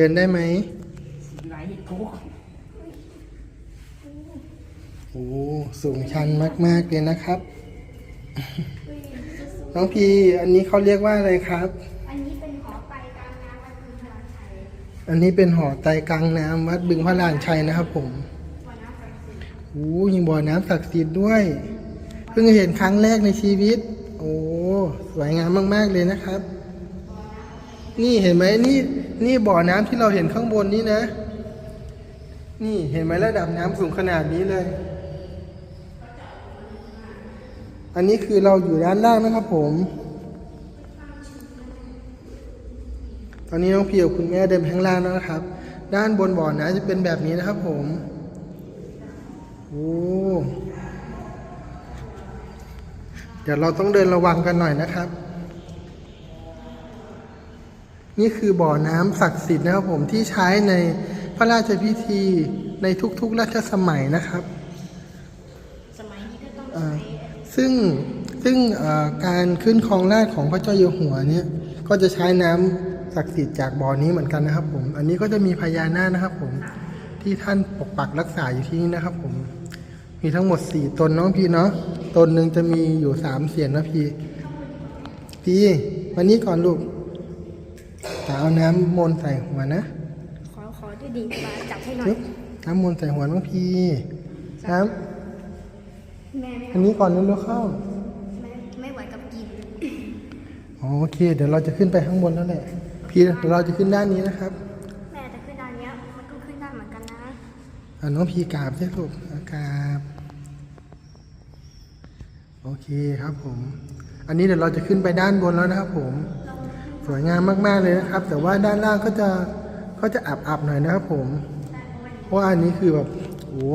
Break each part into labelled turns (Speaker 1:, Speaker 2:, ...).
Speaker 1: เดินได้ไหม
Speaker 2: ไหลโกก
Speaker 1: โอ้สูงชันมากๆเลยนะครับ น้องพีอันนี้เขาเรียกว่าอะไรครับ
Speaker 3: อันนี้เป็นหอไตกลางน้ำวัดบึงพลานชัย
Speaker 1: อันนี้เป็นหอไตรกลางน้ำวัดบึงพระลานชัยนะครับ ผม
Speaker 3: บ่อน้ำศักดิ์สิทธิ์
Speaker 1: โอ้ยิงบ่อน้ำศักดิ์สิทธิ์ด้วย เพิ่งเห็นครั้งแรกในชีวิต โอ้สวยงามมาก ๆเลยนะครับ นี่เห็นไหมนี่ นี่บ่อน้ำที่เราเห็นข้างบนนี้นะ นี่เห็นไหมระดับน้ำสูงขนาดนี้เลย อันนี้คือเราอยู่ด้านล่างนะครับผม ตอนนี้น้องพี่กับคุณแม่เดินไปข้างล่างแล้วนะครับ ด้านบนบ่อน้ำจะเป็นแบบนี้นะครับผม โอ้เดี๋ยวเราต้องเดินระวังกันหน่อยนะครับ นี่คือบ่อน้ำศักดิ์สิทธิ์นะครับผมที่ใช้ในพระราชพิธีในทุกๆ รัชสมัยนะครับ
Speaker 3: สมัยนี้ก็ต้อง
Speaker 1: อ่า
Speaker 3: ใช้
Speaker 1: ซึ่งซึ่งเอ่อการขึ้นครองราชย์ของพระเจ้าอยู่หัวเนี่ยก็จะใช้น้ำศักดิ์สิทธิ์จากบ่อนี้เหมือนกันนะครับผม อันนี้ก็จะมีพญานาคนะครับผมที่ท่านปกปักรักษาอยู่ที่นี่นะครับผม มีทั้งหมดสี่ตนเน้องพี่เนาะตนหนึ่งจะมีอยู่สามเสียนนะพี่พี่วันนี้ก่อนลูก จะเอาน้ำมนต์ใส่หัวนะ
Speaker 3: ขอขอด้วยดีปลาจับให้หน่อย
Speaker 1: ปึ๊บน้ำมนต์ใส่หัวน้องพี่น้
Speaker 3: แม่ไม่ำ
Speaker 1: อันนี้ก่อนเร็วๆเข้า
Speaker 3: แม่ไม่ไหวกับกิน
Speaker 1: โอเค เดี๋ยวเราจะขึ้นไปข้างบนแล้วแหละ พี่เราจะขึ้นด้านนี้นะครับ
Speaker 3: แม่แต่ขึ้นด้านเนี้ยมันก็ขึ้นด้านเหมือนกันนะ
Speaker 1: อ่าน้องพีกราบใช่ลูกอ่ากราบ โอเคครับผม อันนี้เดี๋ยวเราจะขึ้นไปด้านบนแล้วนะครับผม สวยงามมากๆเลยนะครับ แต่ว่าด้านล่างก็จะก็จะอับๆหน่อยนะครับผม เพราะว่าอันนี้คือแบบโอ้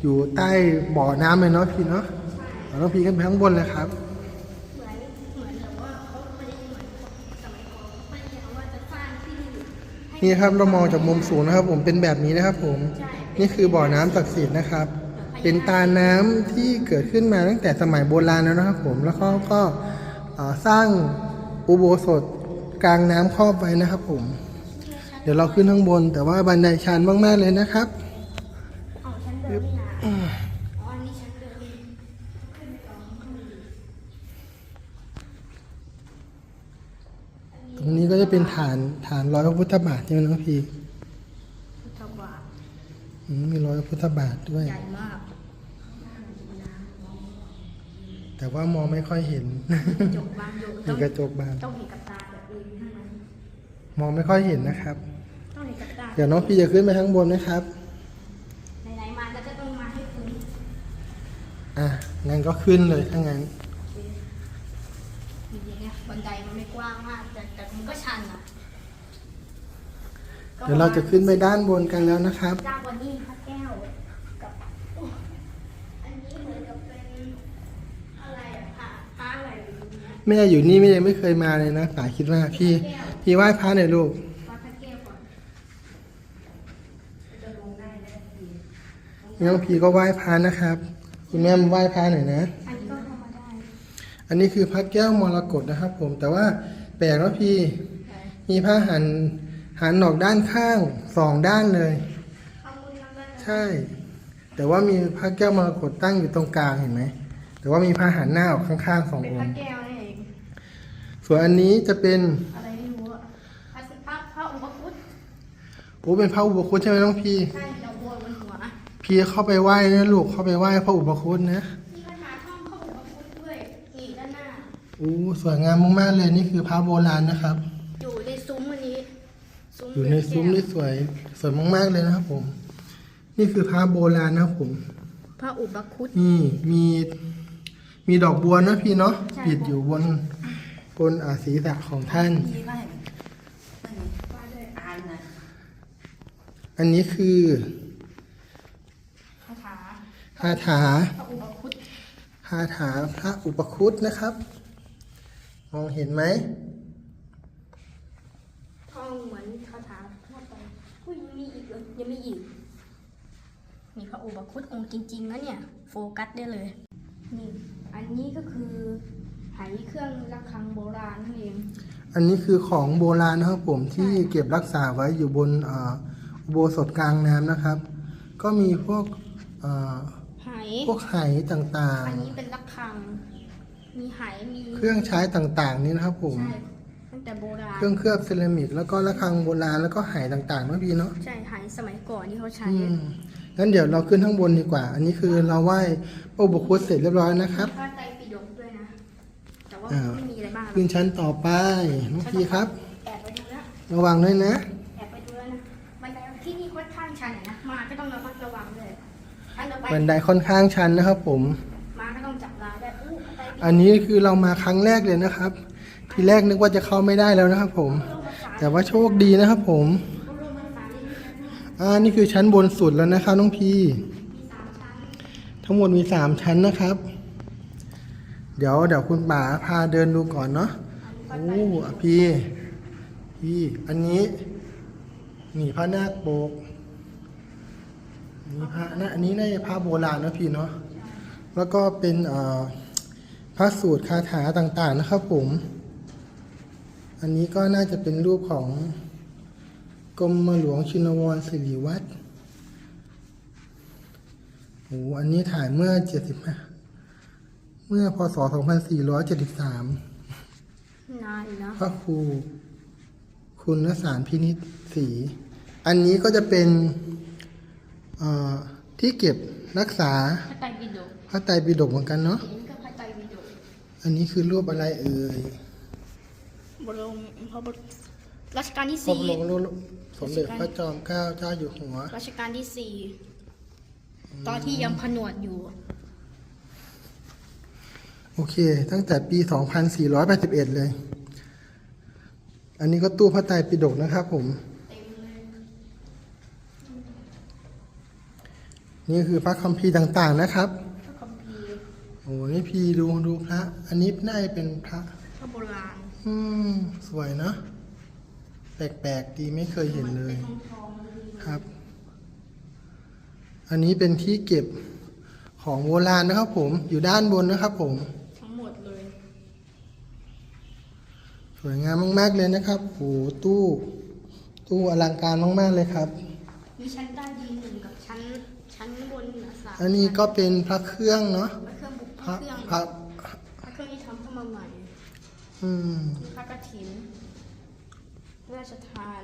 Speaker 1: อยู่ใต้บ่อน้ำเลยเนาะพี่เนาะเอาน้องพีขึ้นไปข้างบนเลยครับ
Speaker 3: นี่
Speaker 1: ครับเรามองจากมุมสูงนะครับ ผมเป็นแบบนี้นะครับผมนี่คือบ่อน้ำศักดิ์สิทธิ์นะครับ เป็นตาน้ำที่เกิดขึ้นมาตั้งแต่สมัยโบราณแล้วนะครับ ผมแล้วเขาก็สร้างอุโบสถ กลางน้ำครอบไว้นะครับ ผม เดี๋ยวเราขึ้นข้างบน แต่ว่าบันไดชันมากๆเลยนะครับ
Speaker 3: เอาชั้นเดิมนี่นะอ๋ออันนี้ชั้นเดิมขึ้นไปก่อน
Speaker 1: ตรงนี้ก็จะเป็นฐานฐานร้อยพระพุทธบาทใช่ไหมน้องพี
Speaker 3: พุทธบาท
Speaker 1: อืมมีร้อยพระพุทธบาทด้วย
Speaker 3: ใหญ่มาก
Speaker 1: แต่ว่ามองไม่ค่อยเห็น
Speaker 3: จบบางอยู่
Speaker 1: มีกระจกบาน
Speaker 3: ต้องเห็นกับตาแบบเองเท่านั้น
Speaker 1: มองไม่ค่อยเห็นนะครับ
Speaker 3: ต้องเห็นกับตา
Speaker 1: เดี๋ยวน้องพีจะขึ้นไปข้างบนนะครับ
Speaker 3: ไหนๆมาก็จะต้องมาให้คุณ
Speaker 1: อะงั้นก็ขึ้นเลยถ้างั้น
Speaker 3: จริงๆเนี่ยบันไดมันไม่กว้างมาก แต่แต่มันก็ชันอะ
Speaker 1: เดี๋ยวเราจะขึ้นไปด้านบนกันแล้วนะครับ
Speaker 3: ด้านบนนี่พระแก้วกับโอ้อันนี้เหมือนกับเป็นอะไรอะพระพระอะไรอย่างเงี้ย
Speaker 1: แม่อยู่นี่ไม่ยังไม่เคยมาเลยนะป๋าคิดว่าพี่ พี่ไหว้พระหน่อยลูก
Speaker 3: น้
Speaker 1: องพีก็ไหว้พระนะครับ คุณแม่มาไหว้พระหน่อยนะ
Speaker 3: อันนี้ก็เข้ามาได้
Speaker 1: อันนี้คือพระแก้วมรกตนะครับ ผม แต่ว่าแปลกแล้วพี่ มีพระหันหันออกด้านข้างสองด้านเลย ใช่ แต่ว่ามีพระแก้วมรกตตั้งอยู่ตรงกลางเห็นไหม แต่ว่ามีพระหันหน้าออกข้างๆสององค์ส่วนอันนี้จะเป็น
Speaker 3: อะไรไม่รู้อะพระสิพระพระอุปคุต
Speaker 1: โอ้เป็นพระอุปคุตใช่ไหมน้องพี่
Speaker 3: ใช่ดอกบัวบนหัว
Speaker 1: พี่เข้าไปไหว้นะลูกเข้าไปไหว้พระอุปคุตนะ
Speaker 3: มีคาถาท่องพระอุปคุตด้วยนี่ด้านหน้า
Speaker 1: โอ้สวยงามมากๆเลยนี่คือพระโบราณนะครับ
Speaker 3: อยู่ในซุ้มอันนี้
Speaker 1: อยู่ในซุ้มนี่สวยสวยมากๆเลยนะครับผม นี่คือพระโบราณนะครับผม
Speaker 3: พระอุปคุต
Speaker 1: นี่มีมีดอกบัวนะพี่เนาะ
Speaker 3: ใช่
Speaker 1: ปิดอยู่บนบนอาศีรษะของท่าน
Speaker 2: อานนะ
Speaker 1: อันนี้คือ
Speaker 3: คาถา
Speaker 1: คาถา
Speaker 3: พระอุปคุต
Speaker 1: คาถาพระอุปคุตนะครับ มองเห็นไหม
Speaker 3: ท่องเหมือนคาถาทั่วไปอุ้ยยังมีอีกเหรอยังมีอีก มีพระอุปคุตองค์จริงๆนะเนี่ย โฟกัสได้เลย นี่ อันนี้ก็คือไหเครื่องระฆังโบราณนั่นเอง
Speaker 1: อันนี้คือของโบราณนะครับผมที่เก็บรักษาไว้อยู่บนเอ่อ อุโบสถกลางน้ำนะครับ ก็มีพวกเอ่อ
Speaker 3: ไห
Speaker 1: พวกไหต่าง
Speaker 3: อันนี้เป็นระฆัง มีไหมี
Speaker 1: ๆ เครื่องใช้ต่างๆ นี่นะครับผม
Speaker 3: ใช่ตั้งแต่โบราณ
Speaker 1: เครื่องเคลือบเซรามิกแล้วก็ระฆังโบราณแล้วก็ไหต่างๆเนาะพี่เนาะ
Speaker 3: ใช่ไหสมัยก่อนที่เขาใช้
Speaker 1: อืมงั้นเดี๋ยวเราขึ้นข้างบนดีกว่า อันนี้คือเราไหว้พระอุปคุตเสร็จเรียบร้อยนะครับ
Speaker 3: พระไตรปิฎกด้วยนะ แต่ว่า
Speaker 1: อ่า
Speaker 3: ไม่มีอะไรบ้างหรอก
Speaker 1: ขึ้นชั้นต่อไปน้องพี่ครับ
Speaker 3: แอบไปดูแล้ว
Speaker 1: ระวังด้วยนะ บันไดค่อนข้างชันนะครับ ผม
Speaker 3: มาก็ต้องจับลายได้อู้บันได
Speaker 1: อันนี้คือเรามาครั้งแรกเลยนะครับ ทีแรกนึกว่าจะเข้าไม่ได้แล้วนะครับ ผม แต่ว่าโชคดีนะครับ ผมอ่านี่คือชั้นบนสุดแล้วนะครับน้องพีทั้งหมดมีสามชั้นนะครับ เดี๋ยวเดี๋ยวคุณป๋าพาเดินดูก่อนเนาะโอ้อะพี่พี่ อันนี้นี่พระนาคโบกอั นนี้พระนะอันนี้น่าจะพระโบราณนะพี่เนาะแล้วก็เป็นเอ่อพระสูตรคาถาต่างๆนะครับผม อันนี้ก็น่าจะเป็นรูปของกรมหลวงชินวรสิริวัตรโอ้อันนี้ถ่ายเมื่อเจ็ดสิบเมื่อพศสองพันสี่ร้อยเจ็ดสิบสาม
Speaker 3: นานอยู่นะ
Speaker 1: พระครู คุณสารพินิษศรีอันนี้ก็จะเป็นเอ่อ ที่เก็บรักษา
Speaker 3: พระไตรปิฎก
Speaker 1: พระไตรปิฎกเหมือนกันเนาะ
Speaker 3: เห็นก็พระไตรปิฎก
Speaker 1: อันนี้คือรูปอะไรเอ่ย
Speaker 3: บรมพระบรมรัชกาลที่
Speaker 1: พระบ
Speaker 3: สี่
Speaker 1: รมรูปสมเด็จพระจอมเกล้าเจ้าอยู่หัว
Speaker 3: รัชกาลที่สี่ตอนที่ยังผนวดอยู่
Speaker 1: โอเค ตั้งแต่ปี 2481 เลย อันนี้ก็ตู้พระไตรปิฎกนะครับผม นี่คือพระคัมภีร์ต่างๆนะครับ
Speaker 3: พระคัมภีร์
Speaker 1: โอ้นี่พี่ดูดูพระ อันนี้น่าจะเป็นพระ
Speaker 3: พระโบราณ
Speaker 1: อืมสวยเนอะแปลกๆดีไม่เคยเห็นเลย
Speaker 3: ทองทองๆ
Speaker 1: ครับ อันนี้เป็นที่เก็บของโบราณนะครับ ผมอยู่ด้านบนนะครับ ผม
Speaker 3: ทั้งหมดเลย
Speaker 1: สวยงามมาก ๆ เลยนะครับโหตู้ ตู้อลังการมาก ๆ เลยครับ
Speaker 3: มีชั้นใต้ดินหนึ่งกับชั้น ชั้นบนเหนือสาม
Speaker 1: อันนี้ก็เป็นพระเครื่องเนาะ
Speaker 3: พระเครื่องบุก
Speaker 1: พ
Speaker 3: พระ
Speaker 1: ระ
Speaker 3: เครื่อง
Speaker 1: พระ
Speaker 3: พระเครื่องที่ทำขึ้นมาใหม่
Speaker 1: อืม
Speaker 3: มีพระกฐินพระราชทาน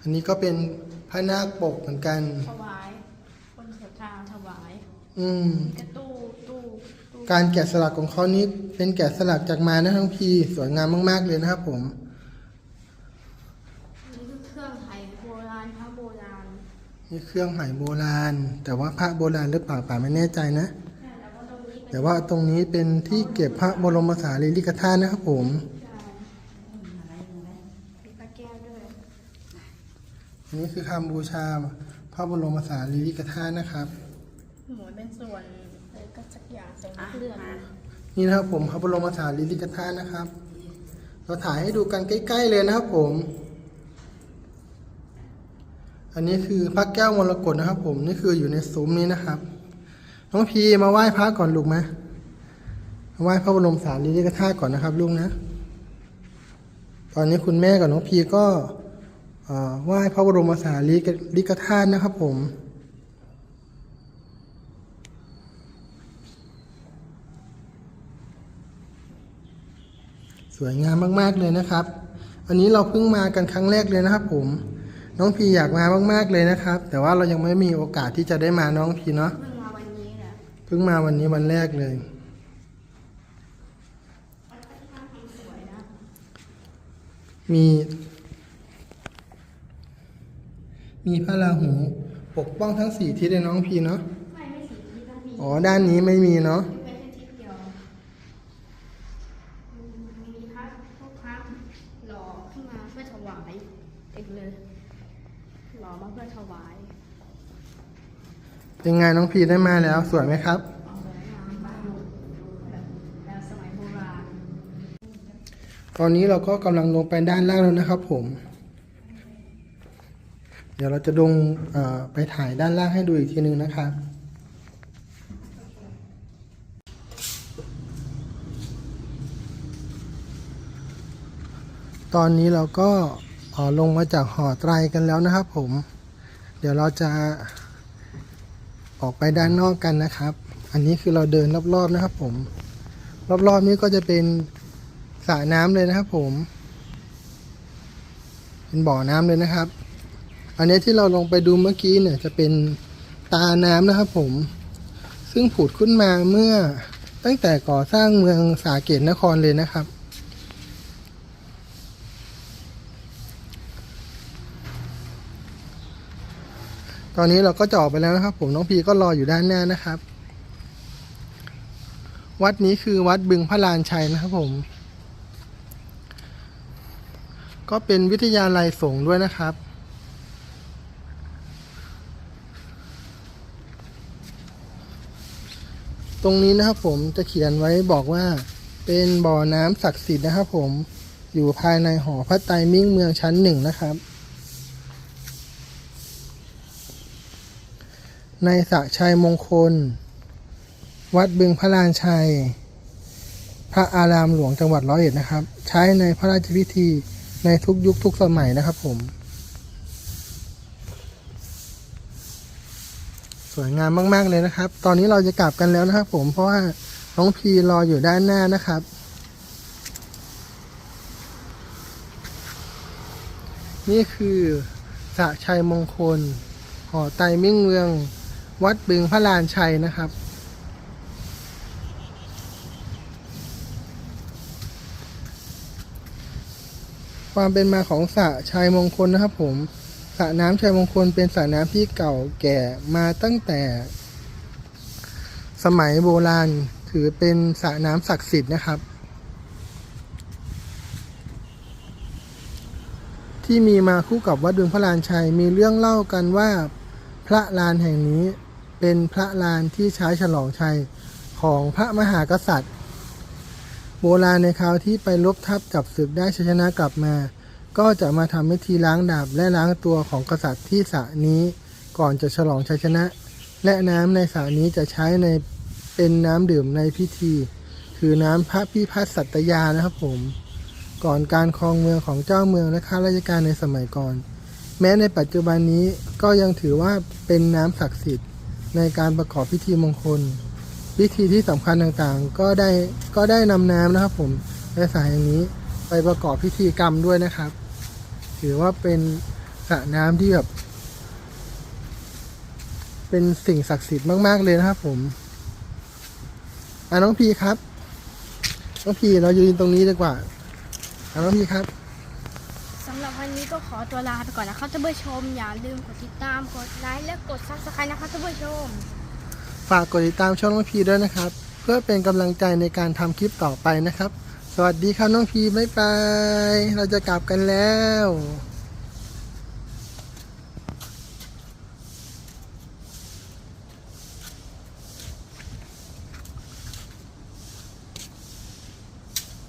Speaker 1: อันนี้ก็เป็นพระนาคปกเหมือนกัน
Speaker 3: ถวาย คนศรัทธาถวาย
Speaker 1: อืม
Speaker 3: กระตู้ตู้ตู้
Speaker 1: การแกะสลักของเขานี้เป็นแกะสลักจากไม้นะทั้งพีสวยงามมาก ๆ เลยนะครับผม
Speaker 3: นี่คือเครื่องไทยโบราณพระโบราณ
Speaker 1: นี่เครื่องไหโบราณ แต่ว่าพระโบราณหรือเปล่าป่าไม่แน่ใจนะ
Speaker 3: ใช่แล้วก็ตรงนี้เป็น
Speaker 1: แต่ว่าตรงนี้เป็นที่เก็บพระบรมสารีริกธาตุนะครับผม
Speaker 3: มีพระแก้วด้วย
Speaker 1: อันนี้คือคำบูชาพระบรมสารีริกธาตุนะครับ
Speaker 3: หมวยเป็นส่วนอะไรก็สักอย่างส่วนเลือด
Speaker 1: นี่นะครับผมพระบรมสารีริกธาตุนะครับ เราถ่ายให้ดูกันใกล้ ๆ เลยนะครับผม อันนี้คือพระแก้วมรกตนะครับ ผมนี่คืออยู่ในซุ้มนี้นะครับ น้องพีมาไหว้พระก่อนลูกไหมมาไหว้พระบรมสารีริกธาตุก่อนนะครับลูกนะ ตอนนี้คุณแม่กับน้องพีก็ไหว้พระบรมสารีริกธาตุนะครับ ผมสวยงามมาก ๆ เลยนะครับ อันนี้เราเพิ่งมากันครั้งแรกเลยนะครับผม น้องพีอยากมามากๆเลยนะครับ แต่ว่าเรายังไม่มีโอกาสที่จะได้มาน้องพีเนาะ
Speaker 3: เพิ่งมาวันนี้แหละ
Speaker 1: เพิ่งมาวันนี้วันแรกเลย
Speaker 3: วัดพระธาตุทำสวยนะ
Speaker 1: มี มีพระราหูปกป้องทั้งสี่ทิศเลยน้องพีเนาะ
Speaker 3: ไม่ไม่สีที่ต้องมี
Speaker 1: อ๋อด้านนี้ไม่มีเนาะ
Speaker 3: เป็
Speaker 1: นไงน้องพีได้มาแล้วสวยไหมครับ ตอนนี้เราก็กำลังลงไปด้านล่างแล้วนะครับผม เดี๋ยวเราจะลงไปถ่ายด้านล่างให้ดูอีกทีนึงนะครับตอนนี้เราก็ลงมาจากหอไตรกันแล้วนะครับผม เดี๋ยวเราจะ ออกไปด้านนอกกันนะครับ อันนี้คือเราเดินรอบๆนะครับ ผม รอบๆนี้ก็จะเป็นสระน้ำเลยนะครับ ผม เป็นบ่อน้ำเลยนะครับ อันนี้ที่เราลงไปดูเมื่อกี้เนี่ย จะเป็นตาน้ำนะครับ ผม ซึ่งผุดขึ้นมาเมื่อตั้งแต่ก่อสร้างเมืองสาเกตนครเลยนะครับ ตอนนี้เราก็จะออกไปแล้วนะครับ ผมน้องพีก็รออยู่ด้านหน้านะครับ วัดนี้คือวัดบึงพระลานชัยนะครับผม ก็เป็นวิทยาลัยสงฆ์ด้วยนะครับตรงนี้นะครับผมจะเขียนไว้บอกว่าเป็นบ่อน้ำศักดิ์สิทธิ์นะครับผมอยู่ภายในหอพระไตรมิ่งเมืองชั้นหนึ่งนะครับ ในสระชัยมงคล วัดบึงพระลานชัย พระอารามหลวงจังหวัดร้อยเอ็ดนะครับ ใช้ในพระราชพิธีในทุกยุคทุกสมัยนะครับผม สวยงามมาก ๆ เลยนะครับ ตอนนี้เราจะกลับกันแล้วนะครับผมเพราะว่าน้องพีรออยู่ด้านหน้านะครับ นี่คือสระชัยมงคลหอไตมิ่งเมือง วัดบึงพระลานชัยนะครับ ความเป็นมาของสระชัยมงคลนะครับผมสระน้ำชัยมงคลเป็นสระน้ำที่เก่าแก่มาตั้งแต่สมัยโบราณถือเป็นสระน้ำศักดิ์สิทธิ์นะครับ ที่มีมาคู่กับวัดบึงพระลานชัยมีเรื่องเล่ากันว่าพระลานแห่งนี้ เป็นพระลานที่ใช้ฉลองชัยของพระมหากษัตริย์ โบราณในคราวที่ไปลบทับกับศึกได้ชัยชนะกลับมา ก็จะมาทำพิธีล้างดาบและล้างตัวของกษัตริย์ที่สระนี้ก่อนจะฉลองชัยชนะ และน้ำในสระนี้จะใช้ในเป็นน้ำดื่มในพิธี คือน้ำพระพิพัฒน์สัตยานะครับผม ก่อนการครองเมืองของเจ้าเมืองและข้าราชการในสมัยก่อน แม้ในปัจจุบันนี้ก็ยังถือว่าเป็นน้ำศักดิ์สิทธิ์ ในการประกอบพิธีมงคล พิธีที่สำคัญต่างๆ ก็ได้ก็ได้นำน้ำนะครับ ผมในสายอย่างนี้ไปประกอบพิธีกรรมด้วยนะครับ ถือว่าเป็นสระน้ำที่แบบเป็นสิ่งศักดิ์สิทธิ์มาก ๆ เลยนะครับ ผมอะน้องพีครับ น้องพีเรายืนตรงนี้ดีกว่าอะน้องพีครับ
Speaker 3: นี้ก็ขอตัวลาไปก่อนนะครับท่านผู้ชม อย่าลืมกดติดตามกดไลค์และกดซับสไครต์นะครับท่านผู้ชม
Speaker 1: ฝากกดติดตามช่องน้องพีด้วยนะครับ เพื่อเป็นกำลังใจในการทำคลิปต่อไปนะครับ สวัสดีครับน้องพีบ๊ายบาย เราจะกลับกันแล้ว